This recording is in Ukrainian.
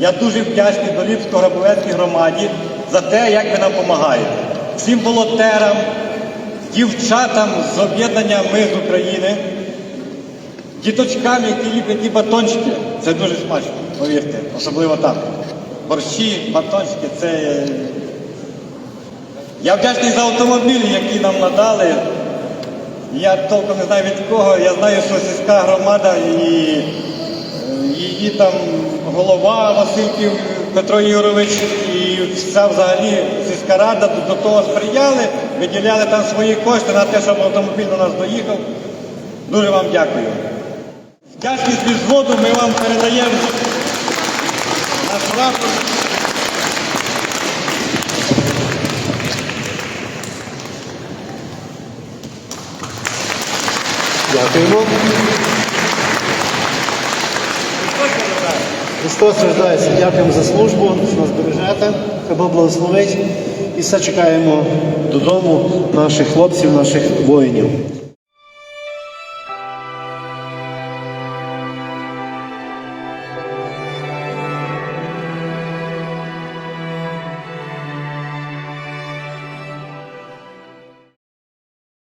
Я дуже вдячний до Ліпсько-Грабовецькій громаді за те, як ви нам допомагаєте. Всім волонтерам, дівчатам з об'єднання Ми з України, діточкам, які ліплять ті батончики. Це дуже смачно, повірте, особливо там. Борщі, батончики це. е, Я вдячний за автомобілі, які нам надали. Я толком не знаю від кого. Я знаю, що сільська громада і її там голова Васильків Петро Ігорович і вся взагалі сільська рада до того сприяли, виділяли там свої кошти на те, щоб автомобіль до нас доїхав. Дуже вам дякую. Вдячність від зводу ми вам передаємо наш рапорт. Дякуємо. Христос рождається. Дякуємо за службу, що нас бережете. Хай благословить. І все чекаємо додому наших хлопців, наших воїнів.